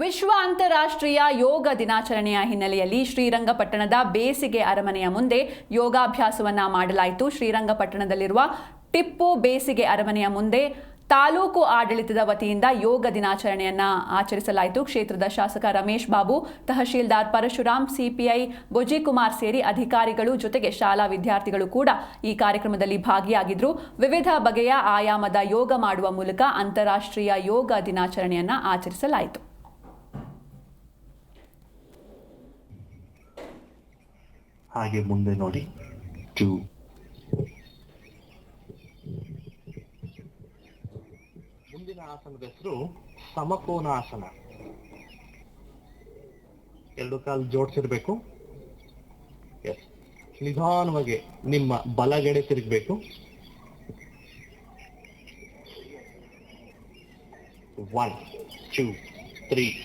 ವಿಶ್ವ ಅಂತಾರಾಷ್ಟ್ರೀಯ ಯೋಗ ದಿನಾಚರಣೆಯ ಹಿನ್ನೆಲೆಯಲ್ಲಿ ಶ್ರೀರಂಗಪಟ್ಟಣದ ಬೇಸಿಗೆ ಅರಮನೆಯ ಮುಂದೆ ಯೋಗಾಭ್ಯಾಸವನ್ನು ಮಾಡಲಾಯಿತು. ಶ್ರೀರಂಗಪಟ್ಟಣದಲ್ಲಿರುವ ಟಿಪ್ಪು ಬೇಸಿಗೆ ಅರಮನೆಯ ಮುಂದೆ ತಾಲೂಕು ಆಡಳಿತದ ವತಿಯಿಂದ ಯೋಗ ದಿನಾಚರಣೆಯನ್ನ ಆಚರಿಸಲಾಯಿತು. ಕ್ಷೇತ್ರದ ಶಾಸಕ ರಮೇಶ್ ಬಾಬು, ತಹಶೀಲ್ದಾರ್ ಪರಶುರಾಮ್ ಸಿಪಿಐ ಬೊಜಿಕುಮಾರ್ ಸೇರಿ ಅಧಿಕಾರಿಗಳು ಜೊತೆಗೆ ಶಾಲಾ ವಿದ್ಯಾರ್ಥಿಗಳು ಕೂಡ ಈ ಕಾರ್ಯಕ್ರಮದಲ್ಲಿ ಭಾಗಿಯಾಗಿದ್ರು. ವಿವಿಧ ಬಗೆಯ ಆಯಾಮದ ಯೋಗ ಮಾಡುವ ಮೂಲಕ ಅಂತಾರಾಷ್ಟ್ರೀಯ ಯೋಗ ದಿನಾಚರಣೆಯನ್ನ ಆಚರಿಸಲಾಯಿತು. ಹಾಗೆ ಮುಂದೆ ನೋಡಿ. ಟೂ ಮುಂದಿನ ಆಸನದ ಹೆಸರು ಸಮಕೋನಾಸನ. ಎರಡು ಕಾಲು ಜೋಡಿಸಿರ್ಬೇಕು. ನಿಧಾನವಾಗಿ ನಿಮ್ಮ ಬಲಗಡೆ ತಿರುಗಬೇಕು. One two three